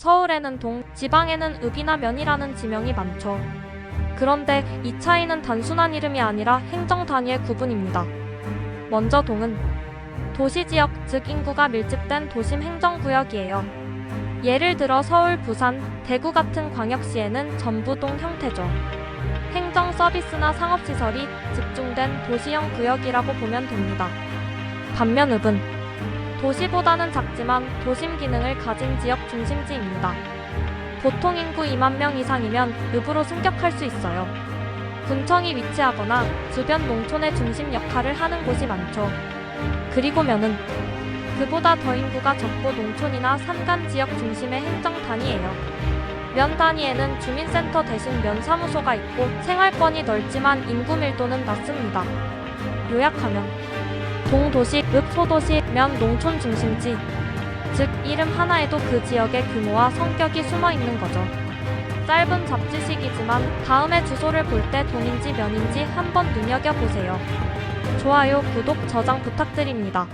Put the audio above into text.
서울에는 동, 지방에는 읍이나 면이라는 지명이 많죠. 그런데 이 차이는 단순한 이름이 아니라 행정 단위의 구분입니다. 먼저 동은 도시 지역, 즉 인구가 밀집된 도심 행정 구역이에요. 예를 들어 서울, 부산, 대구 같은 광역시에는 전부 동 형태죠. 행정 서비스나 상업 시설이 집중된 도시형 구역이라고 보면 됩니다. 반면 읍은 도시보다는 작지만 도심 기능을 가진 지역 중심지입니다. 보통 인구 2만 명 이상이면 읍으로 승격할 수 있어요. 군청이 위치하거나 주변 농촌의 중심 역할을 하는 곳이 많죠. 그리고 면은 그보다 더 인구가 적고 농촌이나 산간 지역 중심의 행정 단위예요. 면 단위에는 주민센터 대신 면 사무소가 있고 생활권이 넓지만 인구 밀도는 낮습니다. 요약하면 동도시, 읍 소도시, 면 농촌 중심지 즉 이름 하나에도 그 지역의 규모와 성격이 숨어 있는 거죠. 짧은 잡지식이지만 다음에 주소를 볼 때 동인지 면인지 한번 눈여겨보세요. 좋아요, 구독, 저장 부탁드립니다.